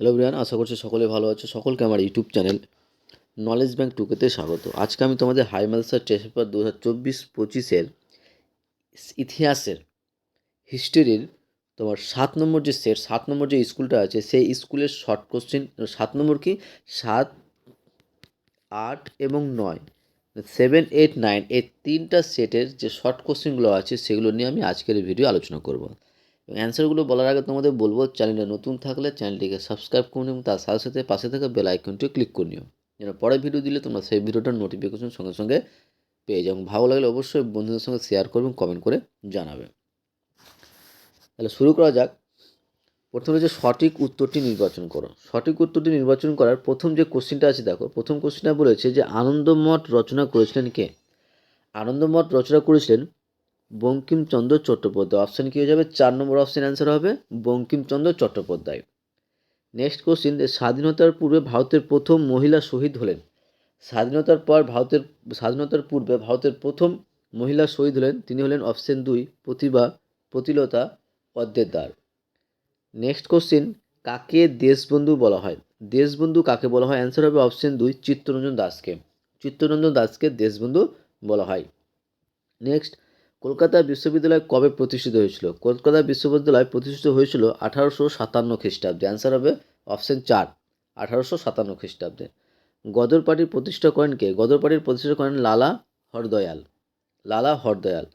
Hello Brian আশা করছি সকলে ভালো আছে। সকলকে আমার ইউটিউব চ্যানেল নলেজ ব্যাংক টুকেতে স্বাগত। আজকে আমি তোমাদের হাই মালসার টেস্ট পেপার দু হাজার চব্বিশ পঁচিশের ইতিহাসের হিস্ট্রির তোমার সাত নম্বর যে সেট সাত নম্বর যে স্কুলটা আছে, সেই স্কুলের শর্ট কোশ্চেন সাত নম্বর কি? সাত, আট এবং নয়। সেভেন এইট নাইন এই তিনটা সেটের যে শর্ট কোশ্চেনগুলো আছে, সেগুলো নিয়ে আমি আজকের ভিডিও আলোচনা করব। অ্যান্সারগুলো বলার আগে তোমাদের বলব চ্যানেলটা নতুন থাকলে চ্যানেলটিকে সাবস্ক্রাইব করে এবং তার সাথে সাথে পাশে থাকা বেল আইকনটিও ক্লিক করে নিও। যেন পরে ভিডিও দিলে তোমরা সেই ভিডিওটার নোটিফিকেশন সঙ্গে সঙ্গে পেয়ে যাও। ভালো লাগলে অবশ্যই বন্ধুদের সঙ্গে শেয়ার করবে কমেন্ট করে জানাবে। তাহলে শুরু করা যাক। প্রথমে যে সঠিক উত্তরটি নির্বাচন করো। সঠিক উত্তরটি নির্বাচন করার প্রথম যে কোশ্চেনটা আছে, দেখো। প্রথম কোশ্চেনটা বলেছে যে, আনন্দমঠ রচনা করেছিলেন কে? আনন্দমঠ রচনা করেছিলেন বঙ্কিমচন্দ্র চট্টোপাধ্যায়। অপশান কী হয়ে যাবে? চার নম্বর অপশান অ্যান্সার হবে বঙ্কিমচন্দ্র চট্টোপাধ্যায়। নেক্সট কোশ্চিন স্বাধীনতার পূর্বে ভারতের প্রথম মহিলা শহীদ হলেন। স্বাধীনতার পর ভারতের, স্বাধীনতার পূর্বে ভারতের প্রথম মহিলা শহীদ হলেন, তিনি হলেন অপশান দুই, প্রতিভা, প্রতিলতা পদ্মেদার নেক্সট কোশ্চিন কাকে দেশবন্ধু বলা হয়? দেশবন্ধু কাকে বলা হয়? অ্যান্সার হবে অপশান দুই, চিত্তরঞ্জন দাসকে। চিত্তরঞ্জন দাসকে দেশবন্ধু বলা হয়। নেক্সট কলকাতা বিশ্ববিদ্যালয় কবে প্রতিষ্ঠিত হয়েছিল? কলকাতা বিশ্ববিদ্যালয় প্রতিষ্ঠিত হয়েছিল আঠারোশো সাতান্ন খ্রিস্টাব্দে। অ্যান্সার হবে অপশান চার, আঠারোশো সাতান্ন খ্রিস্টাব্দে। গদর পার্টির প্রতিষ্ঠা করেন কে? গদর পার্টির প্রতিষ্ঠা করেন লালা হরদয়াল। লালা হরদয়াল।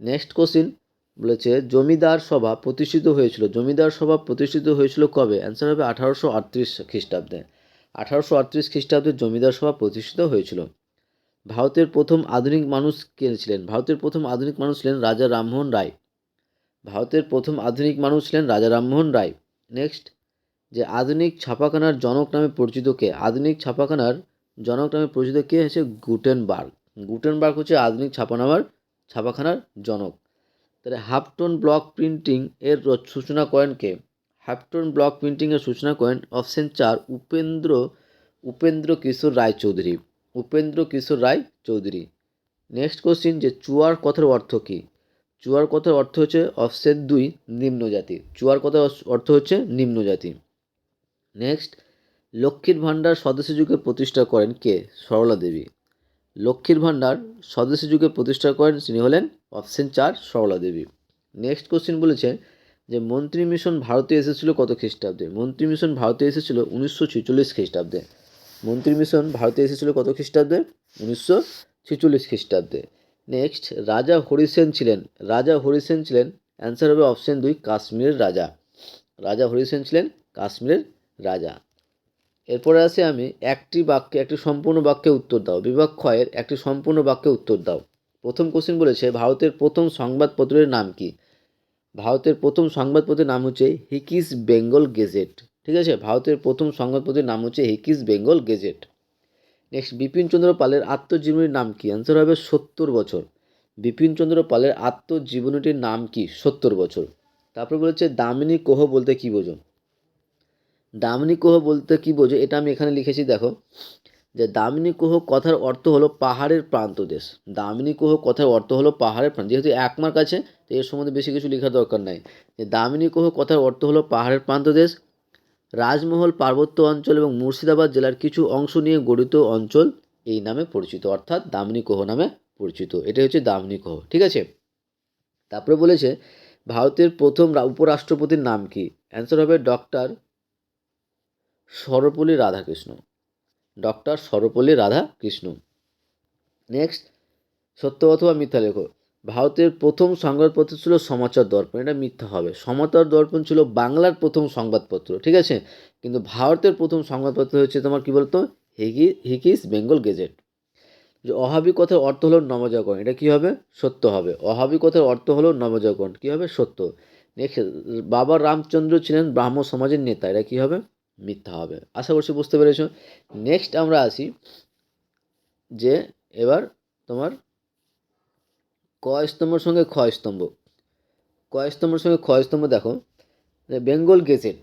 নেক্সট কোশ্চিন বলেছে, জমিদার সভা প্রতিষ্ঠিত হয়েছিল। জমিদার সভা প্রতিষ্ঠিত হয়েছিল কবে? অ্যান্সার হবে আঠারোশো আটত্রিশ খ্রিস্টাব্দে। আঠারোশো আটত্রিশ খ্রিস্টাব্দে জমিদার সভা প্রতিষ্ঠিত হয়েছিল। ভারতের প্রথম আধুনিক মানুষ কে ছিলেন? ভারতের প্রথম আধুনিক মানুষ ছিলেন রাজা রামমোহন রায়। ভারতের প্রথম আধুনিক মানুষ ছিলেন রাজা রামমোহন রায়। নেক্সট যে আধুনিক ছাপাখানার জনক নামে পরিচিত কে? আধুনিক ছাপাখানার জনক নামে পরিচিত কে হচ্ছে গুটেনবার্গ। গুটেনবার্গ হচ্ছে আধুনিক ছাপানামার, ছাপাখানার জনক। তাহলে হাফটন ব্লক প্রিন্টিং এর সূচনা করেন কে? হাফটন ব্লক প্রিন্টিংয়ের সূচনা করেন অপশন চার, উপেন্দ্র উপেন্দ্র কিশোর রায়চৌধুরী। উপেন্দ্র কিশোর রায় চৌধুরী। নেক্সট কোশ্চিন যে চুয়ার কথার অর্থ কী? চুয়ার কথার অর্থ হচ্ছে অফসেট দুই, নিম্ন জাতি। চুয়ার কথার অর্থ হচ্ছে নিম্ন জাতি। নেক্সট লক্ষ্মীর ভাণ্ডার স্বদেশী যুগে প্রতিষ্ঠা করেন কে? সরলা দেবী। লক্ষ্মীর ভাণ্ডার স্বদেশী যুগে প্রতিষ্ঠা করেন তিনি হলেন অপশন চার, সরলা দেবী। নেক্সট কোশ্চিন বলেছে যে মন্ত্রী মিশন ভারতে এসেছিল কত খ্রিস্টাব্দে? মন্ত্রী মিশন ভারতে এসেছিল উনিশশো ছেচল্লিশ খ্রিস্টাব্দে। মন্ত্রী মিশন ভারতে এসেছিল কত খ্রিস্টাব্দে? উনিশশো ছেচল্লিশ খ্রিস্টাব্দে। নেক্সট রাজা হরিসেন ছিলেন। রাজা হরিসেন ছিলেন। অ্যান্সার হবে অপশন দুই, কাশ্মীরের রাজা। রাজা হরিসেন ছিলেন, কাশ্মীরের রাজা। এরপরে আসি আমি, একটি বাক্যে, একটি সম্পূর্ণ বাক্যে উত্তর দাও। বিভাগ ক্ষয়ের একটি সম্পূর্ণ বাক্যে উত্তর দাও। প্রথম কোশ্চেন বলেছে, ভারতের প্রথম সংবাদপত্রের নাম কি? ভারতের প্রথম সংবাদপত্রের নাম হচ্ছে হিকিস বেঙ্গল গেজেট ঠিক আছে? ভারতের প্রথম সংবাদপত্রের নাম হচ্ছে Hicky's Bengal Gazette next Bipinchandra পালের আত্মজীবনীর নাম কি? অ্যান্সার হবে সত্তর বছর। বিপিনচন্দ্র পালের আত্মজীবনীটির নাম কি? সত্তর বছর। তারপর বলেছে, দামিনী কোহ বলতে কি বোঝো? দামিনী কোহ বলতে কি বোঝো? এটা আমি এখানে লিখেছি, দেখো। যে দামিনী কোহ কথার অর্থ হলো পাহাড়ের প্রান্ত দেশ। দামিনী কোহ কথার অর্থ হলো পাহাড়ের প্রান্ত। যেহেতু এক মার্ক আছে, তো এর সম্বন্ধে বেশি কিছু লেখার দরকার নাই। যে দামিনী কোহ কথার অর্থ হলো পাহাড়ের প্রান্ত দেশ রাজমহল, পার্বত্য অঞ্চল এবং মুর্শিদাবাদ জেলার কিছু অংশ নিয়ে গঠিত অঞ্চল এই নামে পরিচিত, অর্থাৎ দামিনী কোহ নামে পরিচিত। এটাই হচ্ছে দামিনী কোহ, ঠিক আছে? তারপরে বলেছে, ভারতের প্রথম উপরাষ্ট্রপতির নাম কি? অ্যান্সার হবে doctor Sarvepalli Radhakrishna. Doctor Sarvepalli Radhakrishna. Next সত্য অথবা মিথ্যা লেখো। ভারতের প্রথম সংবাদপত্র ছিল সমাচার দর্পণ। এটা মিথ্যা হবে। সমাচার দর্পণ ছিল বাংলার প্রথম সংবাদপত্র, ঠিক আছে? কিন্তু ভারতের প্রথম সংবাদপত্র হচ্ছে তোমার কী বলতো? Hicky Hicky's Bengal Gazette. যে অহাবি কথার অর্থ হলো নবজাগরণ। এটা কী হবে? সত্য হবে। অহাবি কথার অর্থ হলো নবজাগরণ। কী হবে? সত্য। নেক্সট, বাবা রামচন্দ্র ছিলেন ব্রাহ্ম সমাজের নেতা। এটা কী হবে? মিথ্যা হবে। আশা করছি বুঝতে পেরেছ। নেক্সট আমরা আসি যে এবার তোমার ক স্তম্ভর সঙ্গে খ স্তম্ভ সঙ্গে খ স্তম্ভ দেখো বেঙ্গল গেজেট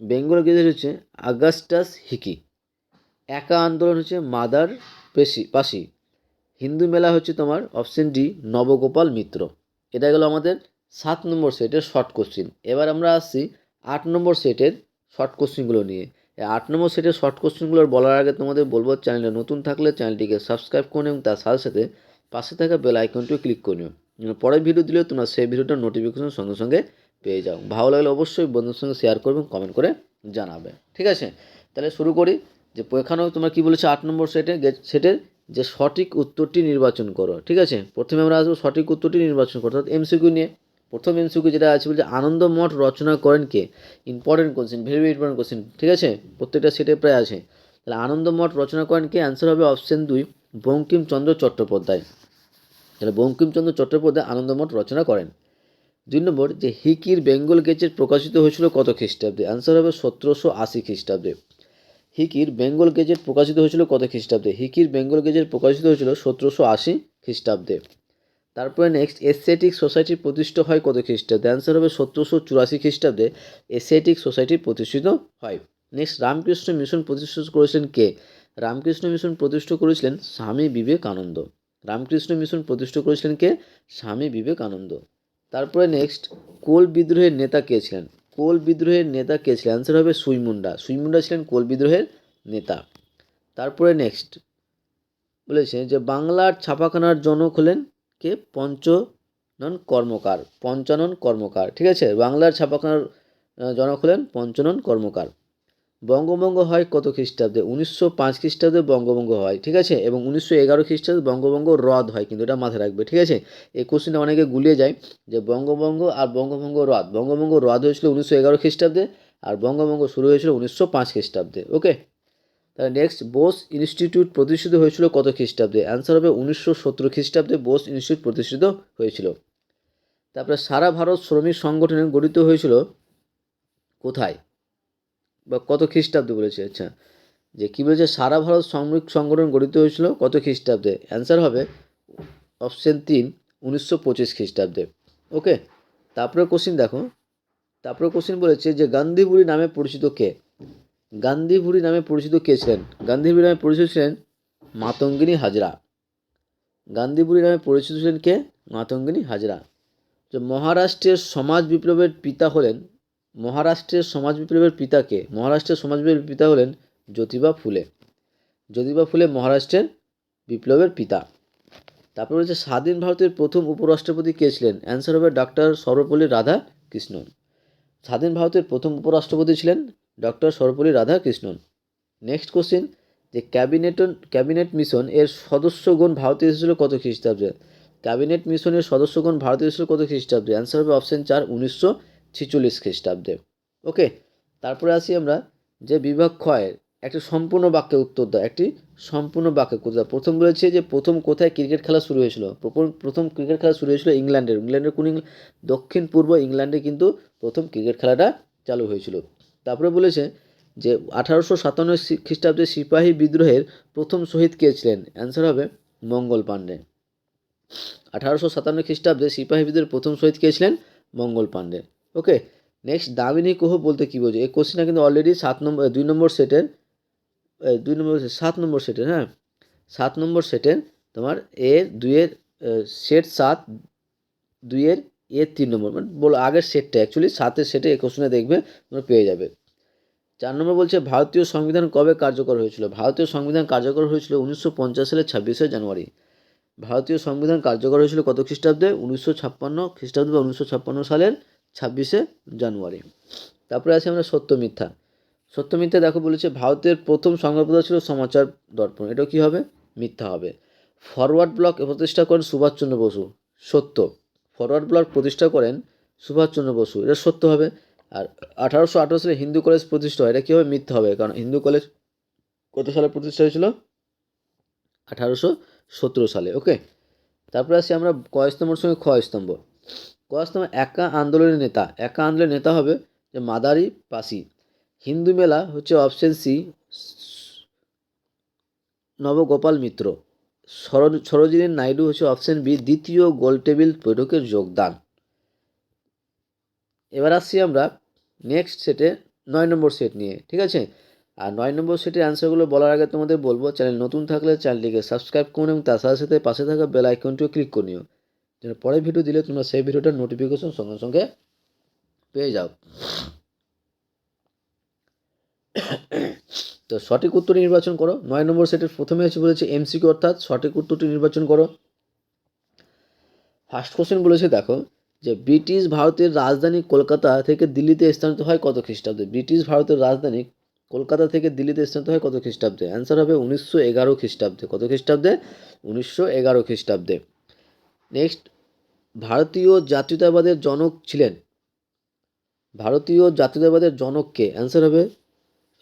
বেঙ্গল গেজেট হচ্ছে আগাস্টাস হিকি। একা আন্দোলন হচ্ছে মাদার পেশি, পাশি। হিন্দু মেলা হচ্ছে তোমার অপশন ডি, নবগোপাল মিত্র। এটা গেল আমাদের সাত নম্বর সেটের শর্ট কোশ্চিন এবার আমরা আসছি আট নম্বর সেটের শর্ট কোশ্চেনগুলো নিয়ে। আট নম্বর সেটের শর্ট কোশ্চেনগুলোর বলার আগে তোমাদের বলব চ্যানেলে নতুন থাকলে চ্যানেলটিকে সাবস্ক্রাইব করে নিও এবং তার সাথে সাথে পাশে থাকা বেল আইকনটিও ক্লিক করে নিও। পরের ভিডিও দিলেও তোমরা সেই ভিডিওটার নোটিফিকেশন সঙ্গে সঙ্গে পেয়ে যাও। ভালো লাগলে অবশ্যই বন্ধুর সঙ্গে শেয়ার করবে কমেন্ট করে জানাবে। ঠিক আছে? তাহলে শুরু করি যে এখানেও তোমরা কী বলেছ? আট নম্বর সেটে সেটের যে সঠিক উত্তরটি নির্বাচন করো। ঠিক আছে? প্রথমে আমরা আসব সঠিক উত্তরটি নির্বাচন করো অর্থাৎ এমসিকিউ নিয়ে। প্রথম এমসিকিউ যেটা আছে বলছে আনন্দমঠ রচনা করেন কে? Important question very very important question ঠিক আছে? প্রত্যেকটা সেটে প্রায় আছে। তাহলে আনন্দমঠ রচনা করেন কে? অ্যান্সার হবে অপশন দুই, বঙ্কিমচন্দ্র চট্টোপাধ্যায়। তাহলে বঙ্কিমচন্দ্র চট্টোপাধ্যায় আনন্দমঠ রচনা করেন। দুই নম্বর, যে হিকির বেঙ্গল গেজেট প্রকাশিত হয়েছিল কত খ্রিস্টাব্দে? অ্যান্সার হবে সতেরোশো আশি খ্রিস্টাব্দে। হিকির বেঙ্গল গেজেট প্রকাশিত হয়েছিল কত খ্রিস্টাব্দে? হিকির বেঙ্গল গেজেট প্রকাশিত হয়েছিল সতেরোশো আশি খ্রিস্টাব্দে। তারপরে নেক্সট এসিয়াটিক সোসাইটি প্রতিষ্ঠিত হয় কত খ্রিস্টাব্দে? অ্যান্সার হবে সতেরোশো চুরাশি খ্রিস্টাব্দে এসিয়াটিক সোসাইটি প্রতিষ্ঠিত হয়। নেক্সট রামকৃষ্ণ মিশন প্রতিষ্ঠিত করেছিলেন কে? রামকৃষ্ণ মিশন প্রতিষ্ঠা করেছিলেন স্বামী বিবেকানন্দ। রামকৃষ্ণ মিশন প্রতিষ্ঠা করেছিলেন কে? স্বামী বিবেকানন্দ। তারপরে নেক্সট কোল বিদ্রোহের নেতা কে ছিলেন? কোল বিদ্রোহের নেতা কে ছিলেন? অ্যান্সার হবে সুইমুন্ডা সুইমুন্ডা ছিলেন কোল বিদ্রোহের নেতা। তারপরে নেক্সট বলেছে যে বাংলার ছাপাখানার জনক হলেন কে? পঞ্চনন কর্মকার। পঞ্চানন কর্মকার। ঠিক আছে? বাংলার ছাপাখানার জনক হলেন পঞ্চানন কর্মকার। বঙ্গভঙ্গ হয় কত খ্রিস্টাব্দে? উনিশশো পাঁচ খ্রিস্টাব্দে বঙ্গভঙ্গ হয়, ঠিক আছে? এবং উনিশশো এগারো খ্রিস্টাব্দে বঙ্গভঙ্গ রদ হয়, কিন্তু এটা মাথায় রাখবে, ঠিক আছে? এই কোশ্চেনটা অনেকে গুলিয়ে যায় যে বঙ্গভঙ্গ আর বঙ্গভঙ্গ রদ। বঙ্গভঙ্গ রদ হয়েছিল উনিশশো এগারো খ্রিস্টাব্দে আর বঙ্গভঙ্গ শুরু হয়েছিল উনিশশো পাঁচ খ্রিস্টাব্দে ওকে তাহলে নেক্সট বোস ইনস্টিটিউট প্রতিষ্ঠিত হয়েছিল কত খ্রিস্টাব্দে? অ্যান্সার হবে উনিশশো সতেরো খ্রিস্টাব্দে বোস ইনস্টিটিউট প্রতিষ্ঠিত হয়েছিল। তারপরে সারা ভারত শ্রমিক সংগঠনে গঠিত হয়েছিল কোথায়? বা কত খ্রিস্টাব্দে বলেছে আচ্ছা। যে কী বলেছে, সারা ভারত সামরিক সংগঠন গঠিত হয়েছিল কত খ্রিস্টাব্দে? অ্যান্সার হবে অপশন তিন, উনিশশো পঁচিশ খ্রিস্টাব্দে। ওকে তারপরে কোশ্চিন দেখো। তারপরে কোশ্চিন বলেছে যে গান্ধীবুড়ি নামে পরিচিত কে? গান্ধীবুড়ি নামে পরিচিত কে ছিলেন? গান্ধীবুড়ি নামে পরিচিত ছিলেন মাতঙ্গিনী হাজরা। গান্ধীবুড়ি নামে পরিচিত ছিলেন কে? মাতঙ্গিনী হাজরা। যে মহারাষ্ট্রের সমাজ বিপ্লবের পিতা হলেন মহারাষ্ট্রের সমাজ বিপ্লবের পিতাকে, মহারাষ্ট্রের সমাজ বিপ্লবের পিতা হলেন জ্যোতিবা ফুলে। জ্যোতিবা ফুলে মহারাষ্ট্রের বিপ্লবের পিতা। তারপর রয়েছে স্বাধীন ভারতের প্রথম উপরাষ্ট্রপতি কে ছিলেন? অ্যান্সার হবে ডক্টর সর্বপল্লী রাধা কৃষ্ণন স্বাধীন ভারতের প্রথম উপরাষ্ট্রপতি ছিলেন doctor Sarvepalli Radha Krishnan next question যে ক্যাবিনেট ক্যাবিনেট মিশন এর সদস্যগণ ভারতে এসেছিল কত খ্রিস্টাব্দে? ক্যাবিনেট মিশনের সদস্যগণ ভারতে এসেছিল কত খ্রিস্টাব্দে? অ্যান্সার হবে অপশন চার, উনিশশো ছিচল্লিশ খ্রিস্টাব্দে। ওকে তারপরে আসি আমরা যে বিভাগ ক্ষয়ের একটি সম্পূর্ণ বাক্যে উত্তর দাও। একটি সম্পূর্ণ বাক্যে উত্তর প্রথম বলেছে যে, প্রথম কোথায় ক্রিকেট খেলা শুরু হয়েছিল? প্রথম ক্রিকেট খেলা শুরু হয়েছিল ইংল্যান্ডের। ইংল্যান্ডের কোন দক্ষিণ, পূর্ব ইংল্যান্ডে কিন্তু প্রথম ক্রিকেট খেলাটা চালু হয়েছিল। তারপরে বলেছে যে, আঠারোশো সাতান্ন খ্রিস্টাব্দে সিপাহী বিদ্রোহের প্রথম শহীদ কে ছিলেন? অ্যান্সার হবে মঙ্গল পাণ্ডে। আঠারোশো সাতান্ন খ্রিস্টাব্দে সিপাহী বিদ্রোহের প্রথম শহীদ কে ছিলেন? মঙ্গল পাণ্ডে। ওকে নেক্সট দামিনী কোহ বলতে কী বোঝে? এই কোশ্চেনটা কিন্তু অলরেডি সাত নম্বর দুই নম্বর সেটের এ, দুই নম্বর সাত নম্বর সেটের হ্যাঁ? সাত নম্বর সেটের তোমার এ দুইয়ের সেট সাত দুইয়ের এ তিন নম্বর মানে বলো আগের সেটটা অ্যাকচুয়ালি সাতের সেটে এই কোশ্চেনে দেখবে তোমরা পেয়ে যাবে। চার নম্বর বলছে ভারতীয় সংবিধান কবে কার্যকর হয়েছিল? ভারতীয় সংবিধান কার্যকর হয়েছিল উনিশশো পঞ্চাশ সালের ছাব্বিশে জানুয়ারি। ভারতীয় সংবিধান কার্যকর হয়েছিল কত খ্রিস্টাব্দে? উনিশশো ছাপ্পান্ন খ্রিস্টাব্দে বা উনিশশো ছাপ্পান্ন সালের ছাব্বিশে জানুয়ারি। তারপরে আছে আমরা সত্য মিথ্যা। সত্য মিথ্যা দেখো বলেছে, ভারতের প্রথম সংবাদপত্র ছিল সমাচার দর্পণ। এটা কী হবে? মিথ্যা হবে। ফরওয়ার্ড ব্লক প্রতিষ্ঠা করেন সুভাষচন্দ্র বসু। সত্য। ফরওয়ার্ড ব্লক প্রতিষ্ঠা করেন সুভাষচন্দ্র বসু। এটা সত্য হবে। আর আঠারোশো আঠারো সালে হিন্দু কলেজ প্রতিষ্ঠা হয়। এটা কী হবে? মিথ্যা হবে। কারণ হিন্দু কলেজ কত সালে প্রতিষ্ঠা হয়েছিল? আঠারোশো সতেরো সালে। ওকে? তারপরে আসি আমরা কয়স্তম্ভর সঙ্গে ক্ষয় স্তম্ভ। কয়স্তম্ভ একা আন্দোলনের নেতা। একা আন্দোলনের নেতা হবে যে মাদারি পাসি। হিন্দু মেলা হচ্ছে অপশন সি নবগোপাল মিত্র। সরোজ, সরোজিনী নাইডু হচ্ছে অপশন বি দ্বিতীয় গোল টেবিল বৈঠকের যোগদান। এবার আসছি আমরা নেক্সট সেটে নয় নম্বর সেট নিয়ে, ঠিক আছে? আর নয় নম্বর সেটের অ্যান্সারগুলো বলার আগে তোমাদের বলব চ্যানেল নতুন থাকলে চ্যানেলটিকে সাবস্ক্রাইব করুন এবং তার সাথে সাথে পাশে থাকা বেল আইকনটিও ক্লিক করে নিও। যেন পরের ভিডিও দিলে তোমরা সেই ভিডিওটার নোটিফিকেশন সঙ্গে সঙ্গে পেয়ে যাও। তো সঠিক উত্তরটি নির্বাচন করো। নয় নম্বর সেটের প্রথমে হচ্ছে বলেছে এমসিকিউ অর্থাৎ সঠিক উত্তরটি নির্বাচন করো। ফার্স্ট কোশ্চেন বলেছে, দেখো, যে ব্রিটিশ ভারতের রাজধানী কলকাতা থেকে দিল্লিতে স্থানান্তরিত হয় কত খ্রিস্টাব্দে? ব্রিটিশ ভারতের রাজধানী কলকাতা থেকে দিল্লিতে স্থানান্তরিত হয় কত খ্রিস্টাব্দে? অ্যান্সার হবে উনিশশো এগারো খ্রিস্টাব্দে। কত খ্রিস্টাব্দে? উনিশশো এগারো খ্রিস্টাব্দে। নেক্সট ভারতীয় জাতীয়তাবাদের জনক ছিলেন। ভারতীয় জাতীয়তাবাদের জনককে অ্যান্সার হবে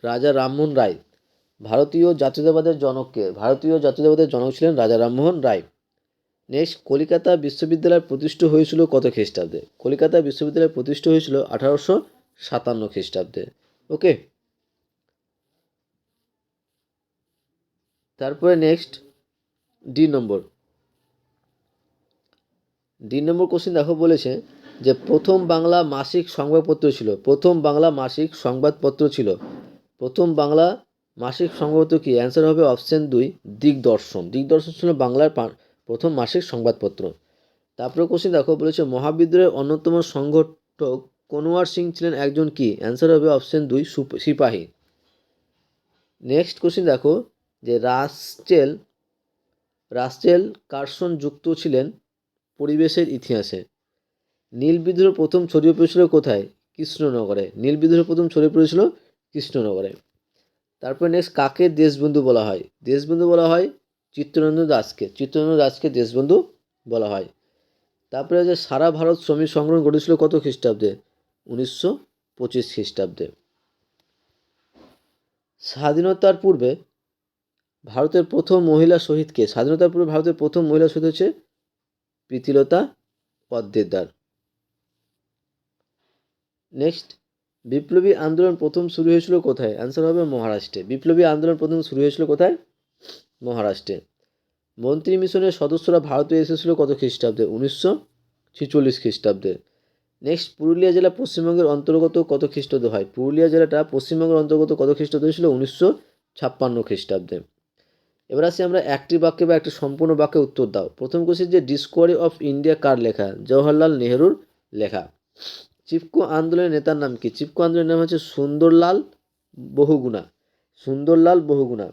রাজা রামমোহন রায়। ভারতীয় জাতীয়তাবাদের জনককে ভারতীয় জাতীয়তাবাদের জনক ছিলেন রাজা রামমোহন রায়। নেক্সট কলিকাতা বিশ্ববিদ্যালয় প্রতিষ্ঠিত হয়েছিল কত খ্রিস্টাব্দে? কলিকাতা বিশ্ববিদ্যালয় প্রতিষ্ঠিত হয়েছিল আঠারোশো সাতান্ন খ্রিস্টাব্দে। ওকে তারপরে next D number D number question দেখো বলেছে যে প্রথম বাংলা মাসিক সংবাদপত্র ছিল। প্রথম বাংলা মাসিক সংবাদপত্র ছিল। প্রথম বাংলা মাসিক সংবাদপত্র কি? অ্যান্সার হবে অপশন দুই, দিগদর্শন। দিগদর্শন ছিল বাংলার প্রথম মাসিক সংবাদপত্র। তারপরে কোশ্চেন দেখো বলেছে, মহাবিদ্রোহের অন্যতম সংগঠক কনওয়ার সিং ছিলেন একজন কি? অ্যান্সার হবে অপশন দুই, সুপ- সিপাহী। নেক্সট কোশ্চেন দেখো যে রাস্টেল রাস্টেল কার্সন যুক্ত ছিলেন পরিবেশের ইতিহাসে। নীল বিদ্রোহ প্রথম ছড়িয়ে পড়েছিল কোথায়? কৃষ্ণনগরে। নীল বিদ্রোহ প্রথম ছড়িয়ে পড়েছিল কৃষ্ণনগরে। তারপরে নেক্সট কাকে দেশবন্ধু বলা হয়? দেশবন্ধু বলা হয় চিত্তরঞ্জন দাসকে। চিত্তরঞ্জন দাসকে দেশবন্ধু বলা হয়। তারপরে যে সারা ভারত শ্রমিক সংগ্রহ ঘটেছিল কত খ্রিস্টাব্দে? উনিশশো পঁচিশ খ্রিস্টাব্দে। স্বাধীনতার পূর্বে ভারতের প্রথম মহিলা শহীদকে? স্বাধীনতার পূর্বে ভারতের প্রথম মহিলা শহীদ হচ্ছে প্রীতিলতা পদ্মেদার নেক্সট বিপ্লবী আন্দোলন প্রথম শুরু হয়েছিল কোথায়? অ্যান্সার হবে মহারাষ্ট্রে। বিপ্লবী আন্দোলন প্রথম শুরু হয়েছিল কোথায়? মহারাষ্ট্রে। মন্ত্রী মিশনের সদস্যরা ভারতে এসেছিল কত খ্রিস্টাব্দে? উনিশশো ছিচল্লিশ খ্রিস্টাব্দে। নেক্সট পুরুলিয়া জেলা পশ্চিমবঙ্গের অন্তর্গত কত খ্রিস্টাব্দে হয়? পুরুলিয়া জেলাটা পশ্চিমবঙ্গের অন্তর্গত কত খ্রিস্টাব্দে ছিল উনিশশো ছাপ্পান্ন খ্রিস্টাব্দে। এবার আসি আমরা একটি বাক্যে বা একটি সম্পূর্ণ বাক্যে উত্তর দাও। প্রথম কোশ্চেন যে ডিসকভারি অফ ইন্ডিয়া কার লেখা? জওহরলাল নেহরুর লেখা। চিপকো আন্দোলনের নেতার নাম কি? চিপকো আন্দোলনের নাম হচ্ছে সুন্দরলাল বহুগুণা। সুন্দরলাল বহুগুণা।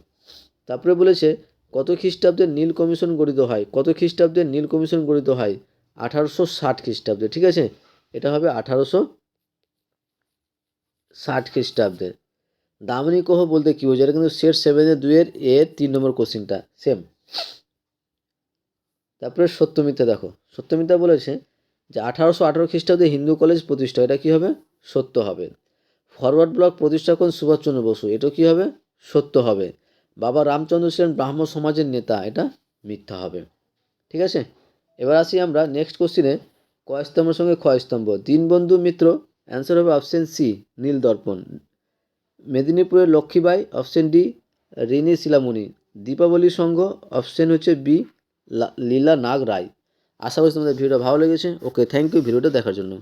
তারপরে বলেছে, কত খ্রিস্টাব্দে নীল কমিশন গঠিত হয়? কত খ্রিস্টাব্দে নীল কমিশন গঠিত হয়? আঠারোশো ষাট খ্রিস্টাব্দে, ঠিক আছে? এটা হবে আঠারোশো ষাট খ্রিস্টাব্দে। দামিনী কহ বলতে কী বোঝায়? এটা কিন্তু সেট সেভেনের দুইয়ের এ তিন নম্বর কোশ্চিনটা সেম তারপরে সত্যমিথ্যা দেখো। সত্যমিথ্যা বলেছে যে আঠারোশো আঠারো খ্রিস্টাব্দে হিন্দু কলেজ প্রতিষ্ঠা, এটা কী হবে? সত্য হবে। ফরওয়ার্ড ব্লক প্রতিষ্ঠা করেন সুভাষচন্দ্র বসু, এটা কী হবে? সত্য হবে। বাবা রামচন্দ্র ছিলেন ব্রাহ্ম সমাজের নেতা, এটা মিথ্যা হবে। ঠিক আছে? এবার আসি আমরা নেক্সট কোশ্চিনে কয়স্তম্ভের সঙ্গে ক্ষয়স্তম্ভ দীনবন্ধু মিত্র অ্যান্সার হবে অপশন সি নীল দর্পণ মেদিনীপুরের Lakshmibai, option D, Rini Shilamoni. Dipabali Sangha option হচ্ছে বি লীলা নাগ রায়। আশা করছি তোমাদের ভিডিওটা ভালো লেগেছে। Okay, thank you. ভিডিওটা দেখার জন্য।